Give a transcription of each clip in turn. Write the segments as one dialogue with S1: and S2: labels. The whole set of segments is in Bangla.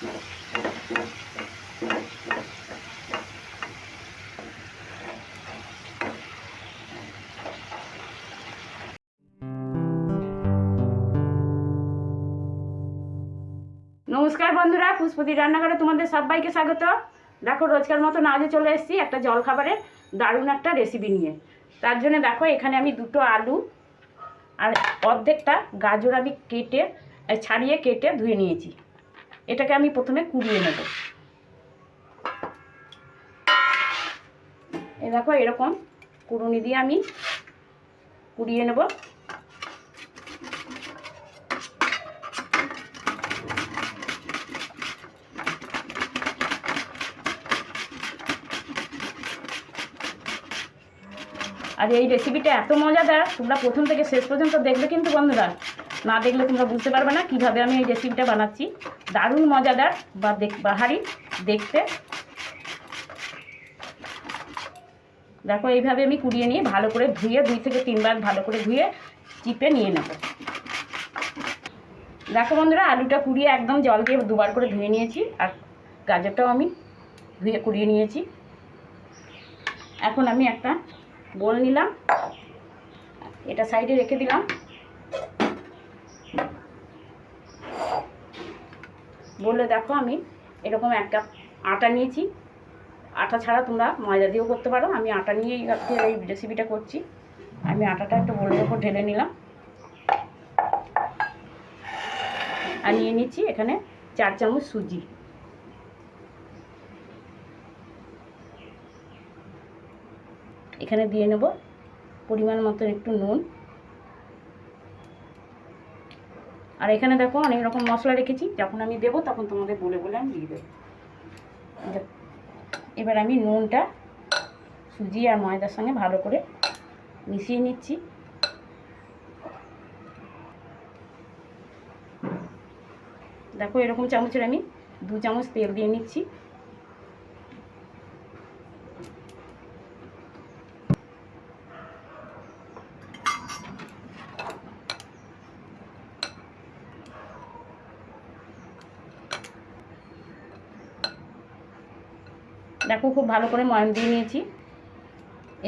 S1: নমস্কার বন্ধুরা পুষ্পতি রান্নাঘরে তোমাদের সবাইকে স্বাগত। দেখো, রোজকার মতন আজও চলে এসেছি একটা জলখাবারের দারুণ একটা রেসিপি নিয়ে। তার জন্য দেখো, এখানে আমি দুটো আলু আর অর্ধেকটা গাজর আমি কেটে, ছাড়িয়ে কেটে ধুয়ে নিয়েছি। এটাকে আমি প্রথমে কুড়িয়ে নেব। এ দেখো, এরকম কুড়ুনি দিয়ে আমি কুড়িয়ে নেব। আর এই রেসিপিটা এত মজাদার, তোমরা প্রথম থেকে শেষ পর্যন্ত দেখবে কিন্তু বন্ধুরা। না দেখলে তোমরা বুঝতে পারবে না কীভাবে আমি এই রেসিপিটা বানাচ্ছি। দারুণ মজাদার বা বাহারি দেখতে। দেখো এইভাবে আমি কুড়িয়ে নিয়ে ভালো করে ধুয়ে, দুই থেকে তিনবার ভালো করে ধুয়ে চিপে নিয়ে নেব। দেখো বন্ধুরা, আলুটা কুড়িয়ে একদম জল দিয়ে দুবার করে ধুয়ে নিয়েছি, আর গাজরটাও আমি ধুয়ে কুড়িয়ে নিয়েছি। এখন আমি একটা বোল নিলাম, এটা সাইডে রেখে দিলাম। বলে দেখো আমি এরকম এক কাপ আটা নিয়েছি। আটা ছাড়া তোমরা ময়দা দিয়েও করতে পারো। আমি আটা নিয়েই আজকে এই রেসিপিটা করছি। আমি আটাটা একটা বোলের ওপর ঢেলে নিলাম। আর নিয়ে নিচ্ছি এখানে চার চামচ সুজি। এখানে দিয়ে নেব পরিমাণ মতো একটু নুন। আর এখানে দেখো অনেক রকম মশলা রেখেছি, যখন আমি দেবো তখন তোমাদের বলে বলে আমি দিয়ে দেবো। এবার আমি নুনটা সুজি আর ময়দার সঙ্গে ভালো করে মিশিয়ে নিচ্ছি। দেখো এরকম চামচের আমি দু চামচ তেল দিয়ে নিচ্ছি। দেখো খুব ভালো করে ময়াম দিয়ে নিয়েছি।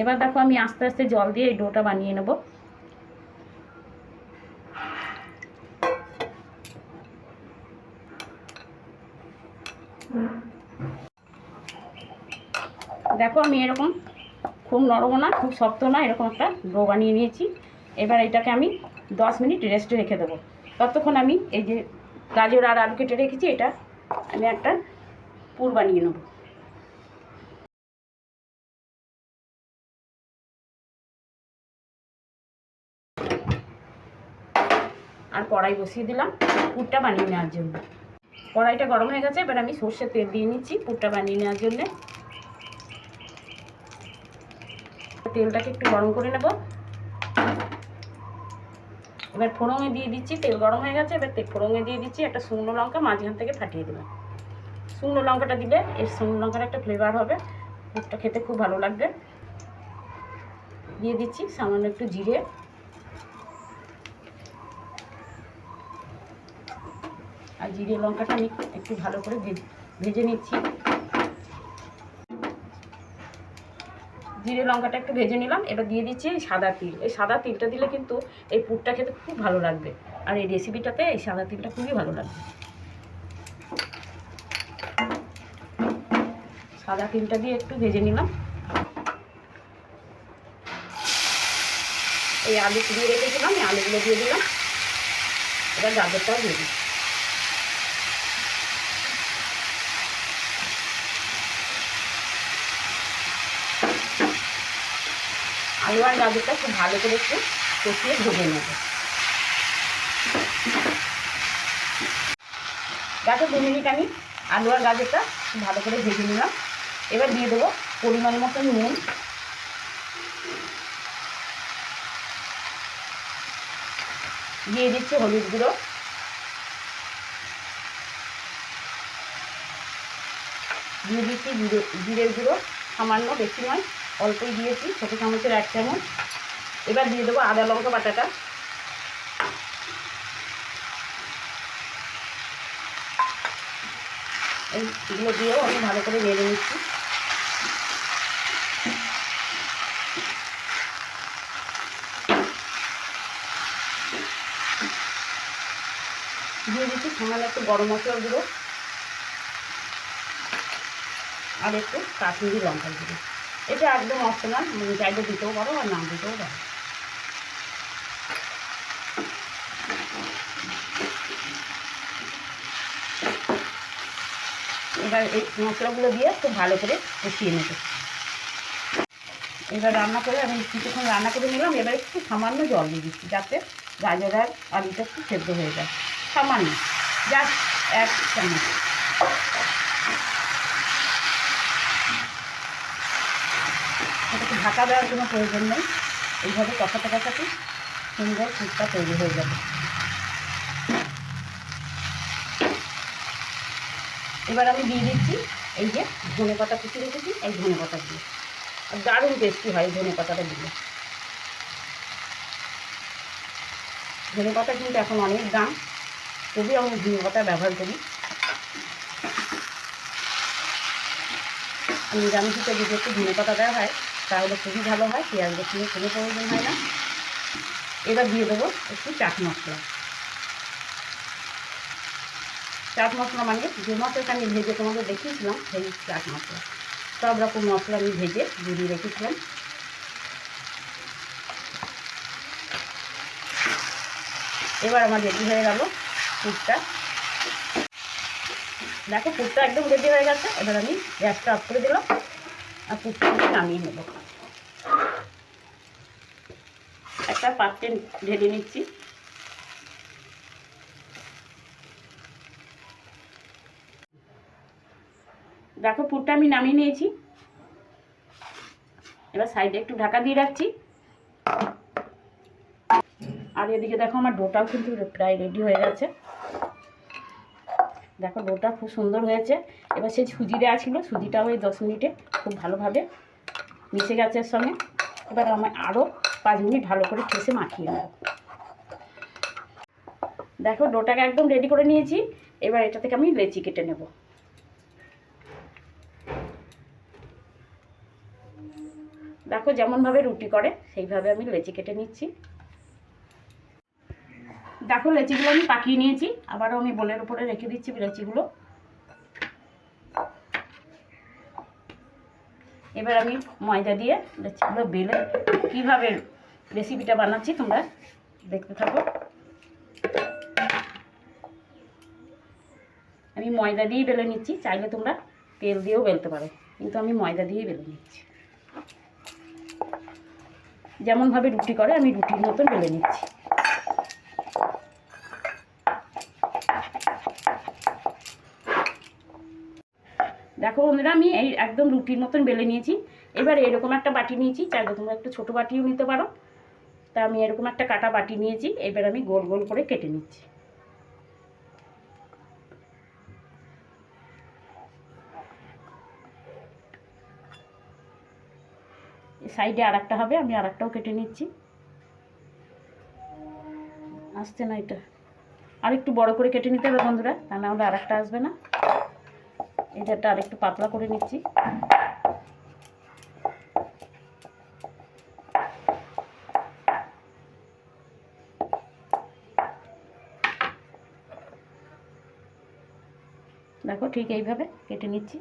S1: এবার দেখো আমি আস্তে আস্তে জল দিয়ে এই ডোটা বানিয়ে নেব। দেখো আমি এরকম খুব নরম না, খুব শক্ত না, এরকম একটা ডো বানিয়ে নিয়েছি। এবার এটাকে আমি দশ মিনিট রেস্টে রেখে দেবো। ততক্ষণ আমি এই যে গাজর আর আলু কেটে রেখেছি, এটা আমি একটা পুর বানিয়ে নেব। আর কড়াই বসিয়ে দিলাম। পুরটা বানিয়ে নেওয়ার জন্য। কড়াইটা গরম হয়ে গেছে, এবার আমি সর্ষের তেল দিয়ে নিচ্ছি পুরটা বানিয়ে নেওয়ার জন্যে। তেলটাকে একটু গরম করে নেব। এবার ফোড়ঙে দিয়ে দিচ্ছি, তেল গরম হয়ে গেছে, এবার ফোড়ঙে দিয়ে দিচ্ছি একটা শুকনো লঙ্কা, মাঝখান থেকে ফাটিয়ে দিলাম শুকনো লঙ্কাটা দিলে এর শুকনো লঙ্কার একটা ফ্লেভার হবে। পুরটা খেতে খুব ভালো লাগবে। দিয়ে দিচ্ছি সামান্য একটু জিরে। আর জিরে লঙ্কাটা আমি একটু ভালো করে ভেজে নিচ্ছি। জিরে লঙ্কাটা একটু ভেজে নিলাম, এবার দিয়ে দিচ্ছি সাদা তিল। এই সাদা তিলটা দিলে কিন্তু এই পুরটা খেতে খুব ভালো লাগবে। আর এই রেসিপিটাতে এই সাদা তিলটা খুবই ভালো লাগবে। সাদা তিলটা দিয়ে একটু ভেজে নিলাম। এই আলু দিয়ে রেখেছিলাম, এই আলুগুলো দিয়ে দিলাম। এবার গাজরটাও দিয়ে দিই আলু আর গাজরটা খুব ভালো করে একটু কষিয়ে ভেজে নেব। দেখো দু মিনিট আমি আলু আর গাজরটা ভালো করে ভেজে নিলাম। এবার দিয়ে দেবো পরিমাণ মতো নুন। দিয়ে দিচ্ছি হলুদ গুঁড়ো। দিয়ে দিচ্ছি জিরে, জিরের গুঁড়ো। সামান্য বেশি নয়। অল্পই দিয়েছি, ছোটো চামচের এক চামচ। এবার দিয়ে দেবো আদা লঙ্কা বাটাটা। এইগুলো দিয়েও আমি ভালো করে নেড়ে নিচ্ছি। দিয়ে দিচ্ছি সামান্য একটু গরম মশলা আর একটু কাশ্মীরি লঙ্কা গুঁড়ো। এটা একদম অপশনাল মানে চাইলে দিতেও পারো আর না দিতেও পারো। এবার এই মশলাগুলো দিয়ে খুব ভালো করে কষিয়ে নেব। এবার রান্না করে আমি কিছুক্ষণ রান্না করে নিলাম, এবার একটু সামান্য জল দিয়ে দিচ্ছি যাতে গাজর আর আলুটা একটু সেদ্ধ হয়ে যায়। সামান্য, জাস্ট এক চামচ। ঢাকা দেওয়ার কোনো প্রয়োজন নেই। এইভাবে কষাতে কষাতে সুন্দর ফুটটা তৈরি হয়ে যাবে। এবার আমি দিয়ে দিচ্ছি এই যে ধনে পাতা কুচি রেখেছি, এই ধনে পাতা দিয়ে। দারুণ টেস্টি হয় ধনে পাতাটা দিলে। ধনে পাতা কিন্তু এখন অনেক দাম, তবুও আমি ধনে পাতা ব্যবহার করি। আর নিরামিষিতে যদি একটু ধনে পাতা দেওয়া হয় তাহলে খুবই ভালো হয়, পেঁয়াজ রসুনের কোনো প্রয়োজন হয় না। এবার দিয়ে দেবো একটু চাট মশলা। চাট মশলা মানে যে মশলাটা আমি ভেজে তোমাদের দেখিয়েছিলাম, সেই চাট মশলা। সব রকম মশলা আমি ভেজে গুঁড়িয়ে রেখেছিলাম। এবার আমার রেডি হয়ে গেল ফুটটা দেখো ফুটটা একদম রেডি হয়ে গেছে, এবার আমি গ্যাসটা অফ করে দিলাম, আর আমি নামিয়ে নেব। একটা পাত্রে ঢেলে নিচ্ছি। দেখো পুরটা আমি নামিয়ে নিয়েছি। এবার সাইডে একটু ঢাকা দিয়ে রাখছি। আর এদিকে দেখো আমার ডোটাও কিন্তু প্রায় রেডি হয়ে গেছে। দেখো ডোটা খুব সুন্দর হয়েছে। এবার সেই সুজি দেওয়া ছিল, সুজিটাও ওই দশ মিনিটে খুব ভালোভাবে মিশে গেছে এর সঙ্গে। এবার আমার আরও পাঁচ মিনিট ভালো করে ঠেসে মাখিয়ে নেব। দেখো ডোটাকে একদম রেডি করে নিয়েছি। এবার এটা থেকে আমি লেচি কেটে নেব। দেখো যেমনভাবে রুটি করে, সেইভাবে আমি লেচি কেটে নিচ্ছি। দেখো লেচিগুলো আমি পাকিয়ে নিয়েছি। আবারও আমি বোলের উপরে রেখে দিচ্ছি লেচিগুলো। এবার আমি ময়দা দিয়ে লেচিগুলো বেলে কীভাবে রেসিপিটা বানাচ্ছি, তোমরা দেখতে থাকো। আমি ময়দা দিয়েই বেলে নিচ্ছি, চাইলে তোমরা তেল দিয়েও বেলতে পারো, কিন্তু আমি ময়দা দিয়েই বেলে নিচ্ছি। যেমনভাবে রুটি করে, আমি রুটির মতন বেলে নিচ্ছি। দেখো বন্ধুরা, আমি এই একদম রুটির মতন বেলে নিয়েছি। এবার এরকম একটা বাটি নিয়েছি, চাইলে তোমরা একটু ছোটো বাটিও নিতে পারো। তা আমি এরকম একটা কাটা বাটি নিয়েছি, এবার আমি গোল গোল করে কেটে নিচ্ছি। সাইডে আর একটা হবে, আমি আর একটাও কেটে নিচ্ছি। আসছে না এটা। আর একটু বড় করে কেটে নিতে হবে বন্ধুরা তা না হলে আর একটা আসবে না এটা আর একটু পাতলা করে নিচ্ছি। দেখো ঠিক এইভাবে কেটে নিচ্ছি।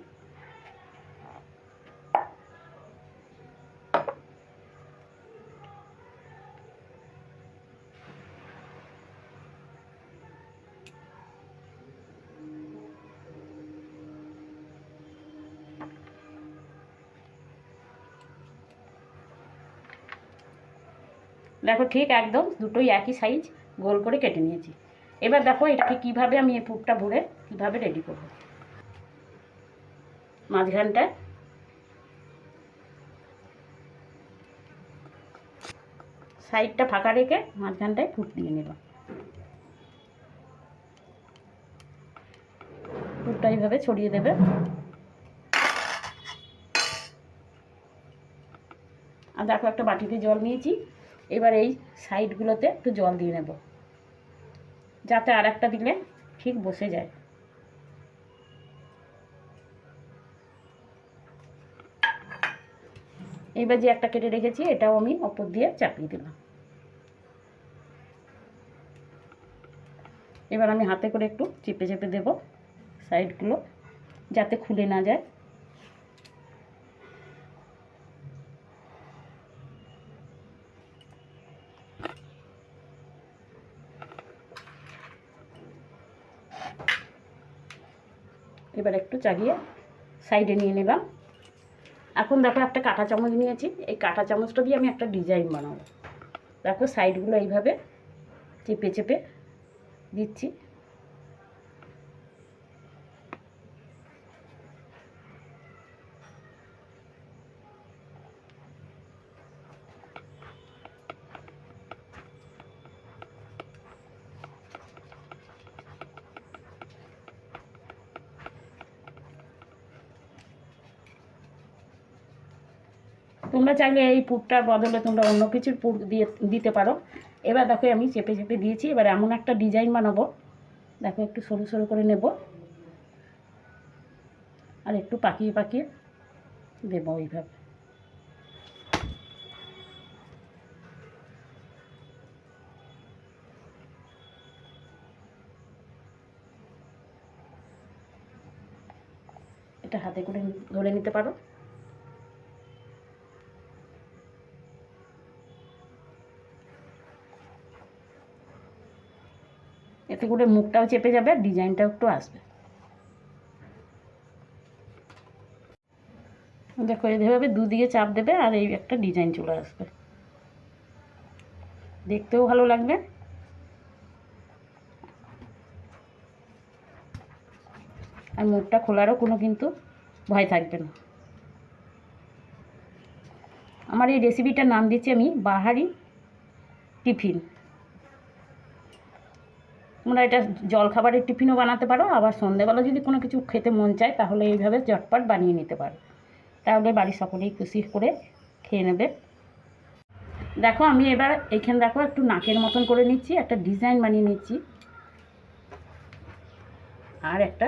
S1: দেখো ঠিক একদম দুটোই একই সাইজ গোল করে কেটে নিয়েছি। এবার দেখো এটাকে কীভাবে আমি এই পুরটা ভরে কীভাবে রেডি করব? মাঝখানটায় সাইডটা ফাঁকা রেখে মাঝখানটায় ফুট দিয়ে নেব। ফুটটা এইভাবে ছড়িয়ে দেবে। আর দেখো একটা বাটিতে জল নিয়েছি। এবার এই সাইডগুলোতে একটু জল দিয়ে নেব। যাতে আর একটা দিলে ঠিক বসে যায়। এইবার যে একটা কেটে রেখেছি, এটাও আমি ওপর দিয়ে চাপিয়ে দিলাম। এবার আমি হাতে করে একটু চেপে চেপে দেব সাইডগুলো, যাতে খুলে না যায়। এবার একটু চাগিয়ে সাইডে নিয়ে নিলাম। এখন দেখো একটা কাঁটা চামচ নিয়েছি। এই কাঁটা চামচটা দিয়ে আমি একটা ডিজাইন বানাবো। দেখো সাইডগুলো এইভাবে চেপে চেপে দিচ্ছি। তোমরা চাইলে এই পুরটার বদলে তোমরা অন্য কিছুর পুর দিয়ে, দিতে পারো। এবার দেখো আমি চেপে চেপে দিয়েছি, এবার এমন একটা ডিজাইন বানাবো। দেখো একটু সরু সরু করে নেব। আর একটু পাকিয়ে পাকিয়ে দেবো এইভাবে। এটা হাতে করে ধরে নিতে পারো। এতে করে মুখটাও চেপে যাবে আর ডিজাইনটাও একটু আসবে। দেখো এইভাবে দুদিকে চাপ দেবে আর এই একটা ডিজাইন চলে আসবে। দেখতেও ভালো লাগবে। আর মুখটা খোলারও কোনো কিন্তু ভয় থাকবে না। আমার এই রেসিপিটার নাম দিচ্ছি আমি, বাহারি টিফিন। তোমরা এটা জলখাবারের টিফিনও বানাতে পারো, আবার সন্ধেবেলা যদি কোনো কিছু খেতে মন চায়, তাহলে এইভাবে চটপট বানিয়ে নিতে পারো। তাহলে বাড়ির সকলেই খুশি করে খেয়ে নেবে। দেখো, আমি এবার এইখানে দেখো, একটু নাকের মতন করে নিচ্ছি, একটা ডিজাইন বানিয়ে নিচ্ছি। আর একটা।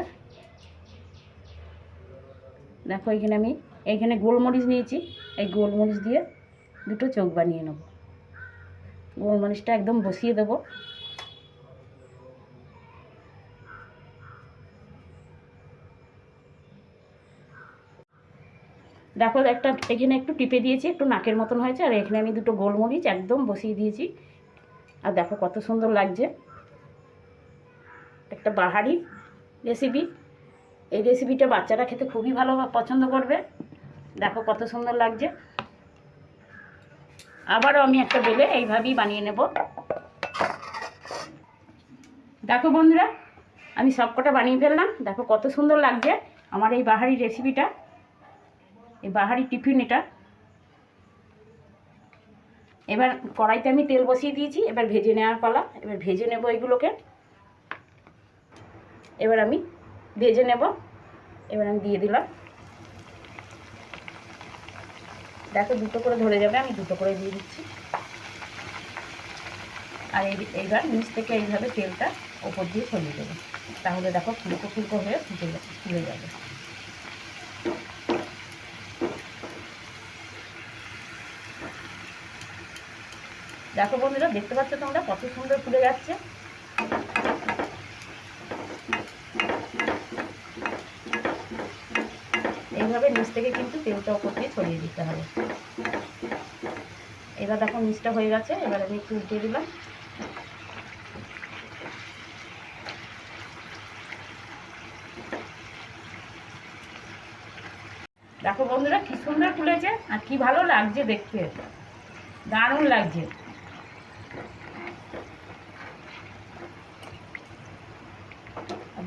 S1: দেখো, এখানে আমি এইখানে গোলমরিচ নিয়েছি। এই গোলমরিচ দিয়ে দুটো চোখ বানিয়ে নেব। গোলমরিচটা একদম বসিয়ে দেবো। দেখো, একটা এখানে একটু টিপে দিয়েছি, একটু নাকের মতন হয়েছে, আর এখানে আমি দুটো গোলমরিচ একদম বসিয়ে দিয়েছি। আর দেখো কত সুন্দর লাগছে। একটা বাহারি রেসিপি এই রেসিপিটা বাচ্চারা খেতে খুবই ভালো পছন্দ করবে। দেখো কত সুন্দর লাগছে। আবারও আমি একটা বেলে এইভাবেই বানিয়ে নেব। দেখো বন্ধুরা, আমি সবকটা বানিয়ে ফেললাম। দেখো কত সুন্দর লাগছে আমার এই বাহারি রেসিপিটা এই বাহারি টিফিন এটা। এবার কড়াইতে আমি তেল বসিয়ে দিয়েছি, এবার ভেজে নেওয়ার পালা। এবার ভেজে নেব এগুলোকে। এবার আমি ভেজে নেব। এবার আমি দিয়ে দিলাম। দেখো দুটো করে ধরে যাবে, আমি দুটো করে দিয়ে দিচ্ছি। আর এই এইবার নিচ থেকে এইভাবে তেলটা ওপর দিয়ে ছড়িয়ে দেবো। তাহলে দেখো ফুলকো ফুলকো হয়ে ফুটে ফুলে যাবে। দেখো বন্ধুরা, দেখতে পাচ্ছ তোমরা কত সুন্দর ফুলে যাচ্ছে। এইভাবে নিচ থেকে কিন্তু তেলটা ওপর দিয়ে ছড়িয়ে দিতে হবে। এবার দেখো নিচটা হয়ে গেছে, এবার আমি একটু উল্টে দিলাম। দেখো বন্ধুরা, কি সুন্দর ফুলেছে আর কি ভালো লাগছে দেখতে। দারুণ লাগছে।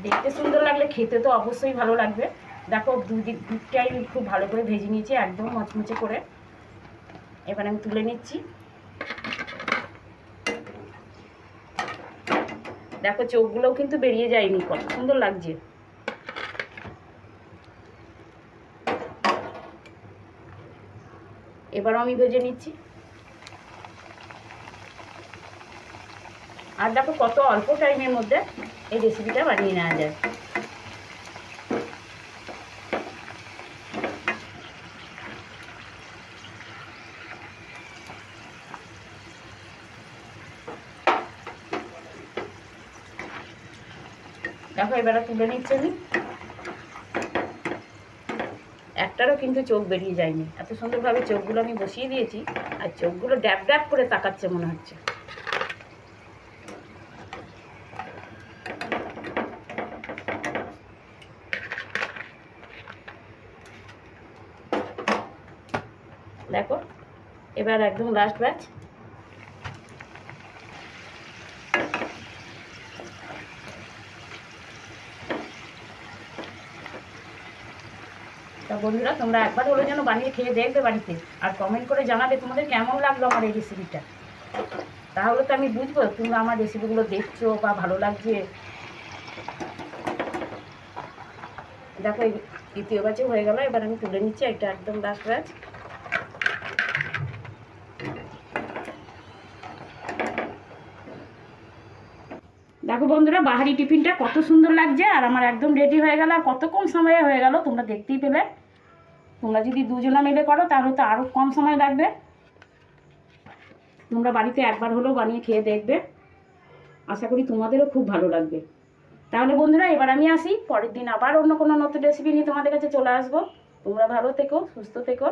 S1: দেখতে সুন্দর লাগলে খেতে তো অবশ্যই ভালো লাগবে। দেখো দুদিক দুধটাই খুব ভালো করে ভেজে নিয়েছি, একদম মচমচে করে। এবার আমি তুলে নিচ্ছি। দেখো, চোখগুলোও কিন্তু বেরিয়ে যায়নি, কত সুন্দর লাগছে। এবারও আমি ভেজে নিচ্ছি। আর দেখো, কত অল্প টাইমের মধ্যে এই রেসিপিটা বানিয়ে নেওয়া যায় দেখো, এবারে তুলে নিচ্ছে আমি। একটারও কিন্তু চোখ বেরিয়ে যায়নি। এত সুন্দরভাবে চোখগুলো আমি বসিয়ে দিয়েছি, আর চোখগুলো ড্যাপ ড্যাপ করে তাকাচ্ছে মনে হচ্ছে। এবার একদম লাস্ট ব্যাচ তা বন্ধুরা, তোমরা একবার হলো যেন বানিয়ে খেয়ে দেখবে বাড়িতে। আর কমেন্ট করে জানাবে তোমাদের কেমন লাগল আমার এই রেসিপিটা তাহলে তো আমি বুঝব, তোমরা আমার রেসিপিগুলো দেখছ বা ভালো লাগছে। দেখো দ্বিতীয় ব্যাচে হয়ে গেল, এবার আমি তুলে নিচ্ছি এটা একদম লাস্ট ব্যাচ দেখো বন্ধুরা, বাহারি টিফিনটা কত সুন্দর লাগছে, আর আমার একদম রেডি হয়ে গেল, আর কত কম সময়ে হয়ে গেল, তোমরা দেখতেই পেলে। তোমরা যদি দুজনা মিলে করো, তাহলে তো আরও কম সময় লাগবে। তোমরা বাড়িতে একবার হলেও বানিয়ে খেয়ে দেখবে। আশা করি তোমাদেরও খুব ভালো লাগবে। তাহলে বন্ধুরা, এবার আমি আসি, পরের দিন আবার অন্য কোনো নতুন রেসিপি নিয়ে তোমাদের কাছে চলে আসব। তোমরা ভালো থেকো, সুস্থ থেকো।